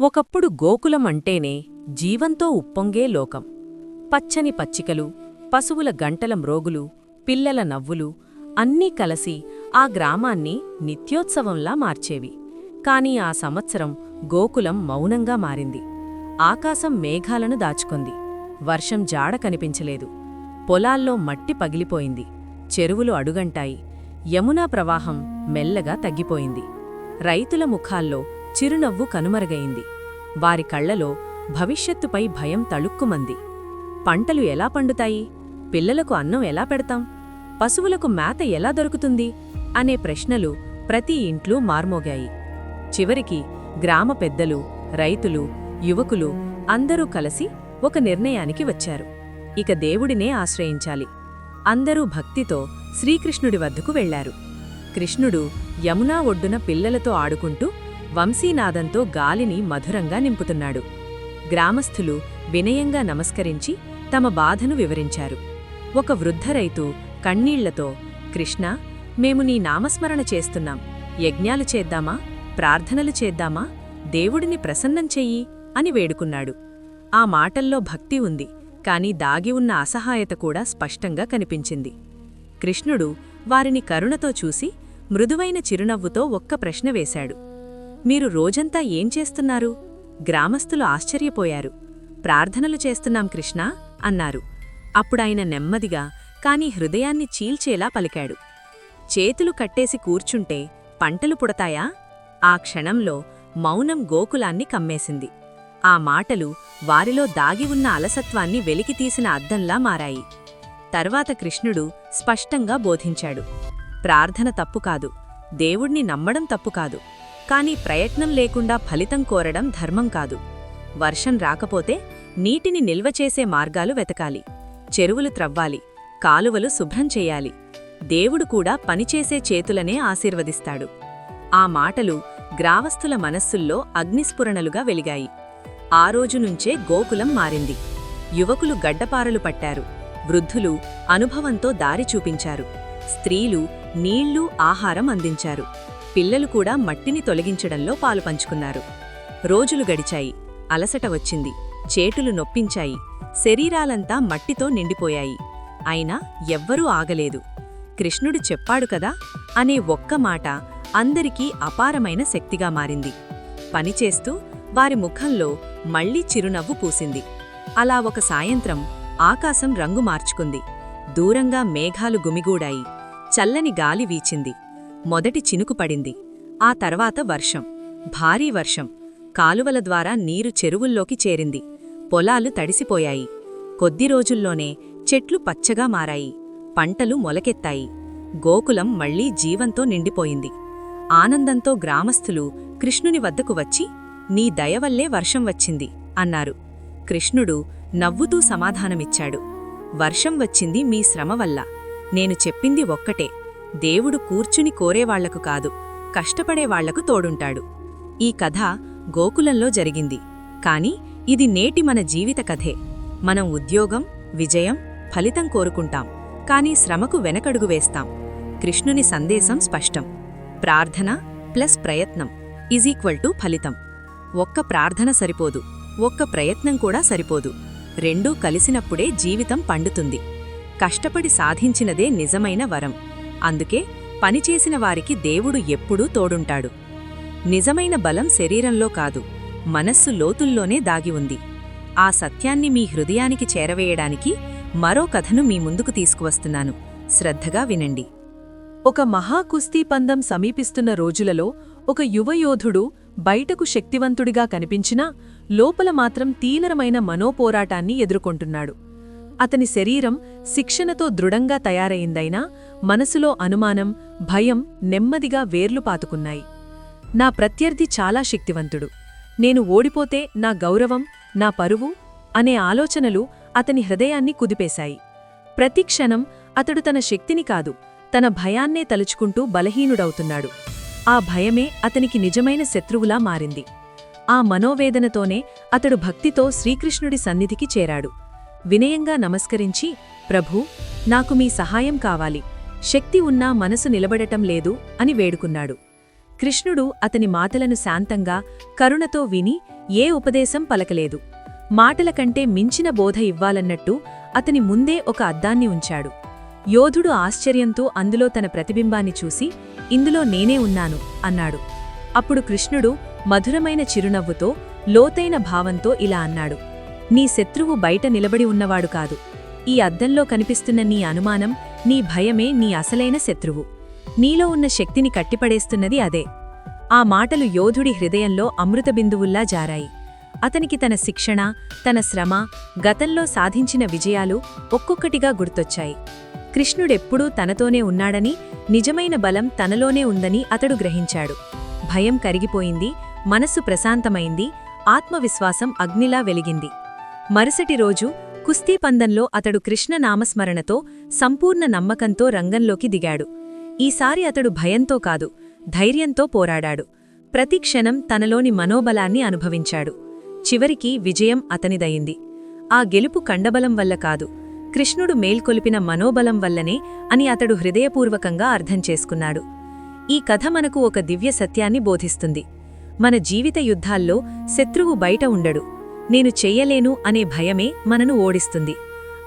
ఒకప్పుడు గోకులం అంటేనే జీవంతో ఉప్పొంగే లోకం. పచ్చని పచ్చికలు పశువుల గంటల మ్రోగులు పిల్లల నవ్వులు అన్నీ కలసి ఆ గ్రామాన్ని నిత్యోత్సవంలా మార్చేవి. కాని ఆ సంవత్సరం గోకులం మౌనంగా మారింది. ఆకాశం మేఘాలను దాచుకుంది. వర్షం జాడ కనిపించలేదు. పొలాల్లో మట్టి పగిలిపోయింది. చెరువులు అడుగంటాయి. యమునా ప్రవాహం మెల్లగా తగ్గిపోయింది. రైతుల ముఖాల్లో చిరునవ్వు కనుమరుగయింది వారి కళ్ళలో భవిష్యత్తుపై భయం తళుక్కుమంది. పంటలు ఎలా పండుతాయి? పిల్లలకు అన్నం ఎలా పెడతాం? పశువులకు మేత ఎలా దొరుకుతుంది? అనే ప్రశ్నలు ప్రతి ఇంట్లో మార్మోగాయి. చివరికి గ్రామ పెద్దలు రైతులు యువకులు అందరూ కలిసి ఒక నిర్ణయానికి వచ్చారు. ఇక దేవుడినే ఆశ్రయించాలి. అందరూ భక్తితో శ్రీకృష్ణుడి వద్దకు వెళ్ళారు. కృష్ణుడు యమునా ఒడ్డున పిల్లలతో ఆడుకుంటూ వంశీనాదంతో గాలిని మధురంగా నింపుతున్నాడు. గ్రామస్థులు వినయంగా నమస్కరించి తమ బాధను వివరించారు. ఒక వృద్ధ రైతు కన్నీళ్ళతో కృష్ణా మేము నీ నామస్మరణ చేస్తున్నాం. యజ్ఞాలు చేద్దామా? ప్రార్థనలు చేద్దామా? దేవుడిని ప్రసన్నం చెయ్యి అని వేడుకున్నాడు. ఆ మాటల్లో భక్తి ఉంది కాని దాగి ఉన్న అసహాయత కూడా స్పష్టంగా కనిపించింది. కృష్ణుడు వారిని కరుణతో చూసి మృదువైన చిరునవ్వుతో ఒక్క ప్రశ్న వేశాడు. మీరు రోజంతా ఏం చేస్తున్నారు? గ్రామస్థులు ఆశ్చర్యపోయారు. ప్రార్థనలు చేస్తున్నాం కృష్ణా అన్నారు. అప్పుడాయన నెమ్మదిగా కాని హృదయాన్ని చీల్చేలా పలికాడు. చేతులు కట్టేసి కూర్చుంటే పంటలు పుడతాయా? ఆ క్షణంలో మౌనం గోకులాన్ని కమ్మేసింది. ఆ మాటలు వారిలో దాగి ఉన్న అలసత్వాన్ని వెలికితీసిన అద్దంలా మారాయి. తర్వాత కృష్ణుడు స్పష్టంగా బోధించాడు. ప్రార్థన తప్పు కాదు. దేవుణ్ణి నమ్మడం తప్పు కాదు. కాని ప్రయత్నం లేకుండా ఫలితం కోరడం ధర్మం కాదు. వర్షం రాకపోతే నీటిని నిల్వచేసే మార్గాలు వెతకాలి. చెరువులు త్రవ్వాలి. కాలువలు శుభ్రం చెయ్యాలి దేవుడు కూడా పనిచేసే చేతులనే ఆశీర్వదిస్తాడు. ఆ మాటలు గ్రావస్థుల మనస్సుల్లో అగ్నిస్ఫురణలుగా వెలిగాయి. ఆ రోజునుంచే గోకులం మారింది. యువకులు గడ్డపారలు పట్టారు. వృద్ధులు అనుభవంతో దారి చూపించారు. స్త్రీలు నీళ్ళు ఆహారం అందించారు. పిల్లలు కూడా మట్టిని తొలగించడంలో పాలుపంచుకున్నారు రోజులు గడిచాయి. అలసట వచ్చింది. చేటులు నొప్పించాయి. శరీరాలంతా మట్టితో నిండిపోయాయి. అయినా ఎవ్వరూ ఆగలేదు. కృష్ణుడు చెప్పాడు కదా అనే ఒక్క మాట అందరికీ అపారమైన శక్తిగా మారింది. పనిచేస్తూ వారి ముఖంలో మళ్ళీ చిరునవ్వు పూసింది. అలా ఒక సాయంత్రం ఆకాశం రంగు మార్చుకుంది. దూరంగా మేఘాలు గుమిగూడాయి. చల్లని గాలి వీచింది. మొదటి చినుకు పడింది. ఆ తర్వాత వర్షం. భారీ వర్షం. కాలువల ద్వారా నీరు చెరువుల్లోకి చేరింది. పొలాలు తడిసిపోయాయి. కొద్ది రోజుల్లోనే చెట్లు పచ్చగా మారాయి. పంటలు మొలకెత్తాయి. గోకులం మళ్ళీ జీవంతో నిండిపోయింది. ఆనందంతో గ్రామస్థులు కృష్ణుని వద్దకు వచ్చి నీ దయవల్లే వర్షం వచ్చింది అన్నారు. కృష్ణుడు నవ్వుతూ సమాధానమిచ్చాడు. వర్షం వచ్చింది మీ శ్రమ వల్ల నేను చెప్పింది ఒక్కటే. దేవుడు కూర్చుని కోరేవాళ్ళకు కాదు కష్టపడేవాళ్ళకు తోడుంటాడు. ఈ కథ గోకులంలో జరిగింది. కాని ఇది నేటి మన జీవిత కథే. మనం ఉద్యోగం విజయం ఫలితం కోరుకుంటాం. కాని శ్రమకు వెనకడుగు వేస్తాం. కృష్ణుని సందేశం స్పష్టం. ప్రార్థన ప్లస్ ప్రయత్నం ఈజ్ ఈక్వల్ టు ఫలితం. ఒక్క ప్రార్థన సరిపోదు. ఒక్క ప్రయత్నం కూడా సరిపోదు. రెండూ కలిసినప్పుడే జీవితం పండుతుంది. కష్టపడి సాధించినదే నిజమైన వరం. అందుకే పనిచేసిన వారికి దేవుడు ఎప్పుడూ తోడుంటాడు. నిజమైన బలం శరీరంలో కాదు మనస్సు లోతుల్లోనే దాగి ఉంది. ఆ సత్యాన్ని మీ హృదయానికి చేరవేయడానికి మరో కథను మీ ముందుకు తీసుకువస్తున్నాను. శ్రద్ధగా వినండి. ఒక మహాకుస్తీ పందం సమీపిస్తున్న రోజులలో ఒక యువయోధుడు బయటకు శక్తివంతుడిగా కనిపించినా లోపల మాత్రం తీవ్రమైన మనోపోరాటాన్ని ఎదుర్కొంటున్నాడు. అతని శరీరం శిక్షణతో దృఢంగా తయారైందైనా మనసులో అనుమానం భయం నెమ్మదిగా వేర్లు పాతుకున్నాయి. నా ప్రత్యర్థి చాలా శక్తివంతుడు. నేను ఓడిపోతే నా గౌరవం నా పరువు అనే ఆలోచనలు అతని హృదయాన్ని కుదిపేశాయి. ప్రతి క్షణం అతడు తన శక్తిని కాదు తన భయాన్నే తలుచుకుంటూ బలహీనుడవుతున్నాడు. ఆ భయమే అతనికి నిజమైన శత్రువులా మారింది. ఆ మనోవేదనతోనే అతడు భక్తితో శ్రీకృష్ణుడి సన్నిధికి చేరాడు. వినయంగా నమస్కరించి ప్రభూ నాకు మీ సహాయం కావాలి. శక్తి ఉన్నా మనసు నిలబడటం లేదు అని వేడుకున్నాడు. కృష్ణుడు అతని మాటలను శాంతంగా కరుణతో విని ఏ ఉపదేశం పలకలేదు. మాటల కంటే మించిన బోధ ఇవ్వాలన్నట్టు అతని ముందే ఒక అద్దాన్ని ఉంచాడు. యోధుడు ఆశ్చర్యంతో అందులో తన ప్రతిబింబాన్ని చూసి ఇందులో నేనే ఉన్నాను అన్నాడు. అప్పుడు కృష్ణుడు మధురమైన చిరునవ్వుతో లోతైన భావంతో ఇలా అన్నాడు నీ శత్రువు బయట నిలబడి ఉన్నవాడు కాదు. ఈ అద్దంలో కనిపిస్తున్న నీ అనుమానం నీ భయమే నీ అసలైన శత్రువు. నీలో ఉన్న శక్తిని కట్టిపడేస్తున్నది అదే. ఆ మాటలు యోధుడి హృదయంలో అమృతబిందువుల్లా జారాయి. అతనికి తన శిక్షణ తన శ్రమ గతంలో సాధించిన విజయాలు ఒక్కొక్కటిగా గుర్తొచ్చాయి. కృష్ణుడెప్పుడూ తనతోనే ఉన్నాడని నిజమైన బలం తనలోనే ఉందని అతడు గ్రహించాడు. భయం కరిగిపోయింది మనస్సు ప్రశాంతమైంది ఆత్మవిశ్వాసం అగ్నిలా వెలిగింది. మరుసటి రోజు కుస్తీ పందంలో అతడు కృష్ణ నామస్మరణతో సంపూర్ణ నమ్మకంతో రంగంలోకి దిగాడు. ఈసారి అతడు భయంతో కాదు ధైర్యంతో పోరాడాడు. ప్రతి క్షణం తనలోని మనోబలాన్ని అనుభవించాడు. చివరికి విజయం అతనిదయింది ఆ గెలుపు కండబలం వల్ల కాదు కృష్ణుడు మేల్కొలిపిన మనోబలం వల్లనే అని అతడు హృదయపూర్వకంగా అర్థం చేసుకున్నాడు. ఈ కథ మనకు ఒక దివ్య సత్యాన్ని బోధిస్తుంది. మన జీవిత యుద్ధాల్లో శత్రువు బయట ఉండడు. నేను చెయ్యలేను అనే భయమే మనను ఓడిస్తుంది.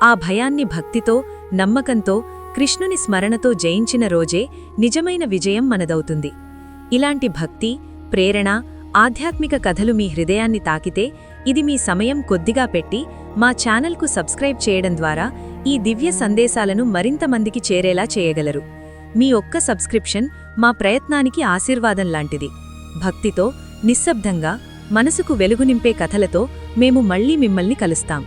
ఆ భయాన్ని భక్తితో నమ్మకంతో కృష్ణుని స్మరణతో జయించిన రోజే నిజమైన విజయం మనదవుతుంది. ఇలాంటి భక్తి ప్రేరణ ఆధ్యాత్మిక కథలు మీ హృదయాన్ని తాకితే ఇది మీ సమయం కొద్దిగా పెట్టి మా ఛానల్కు సబ్స్క్రైబ్ చేయడం ద్వారా ఈ దివ్య సందేశాలను మరింత మందికి చేరేలా చేయగలరు. మీ ఒక్క సబ్స్క్రిప్షన్ మా ప్రయత్నానికి ఆశీర్వాదం లాంటిది. భక్తితో నిశ్శబ్దంగా మనసుకు వెలుగు నింపే కథలతో మేము మళ్ళీ మిమ్మల్ని కలుస్తాం.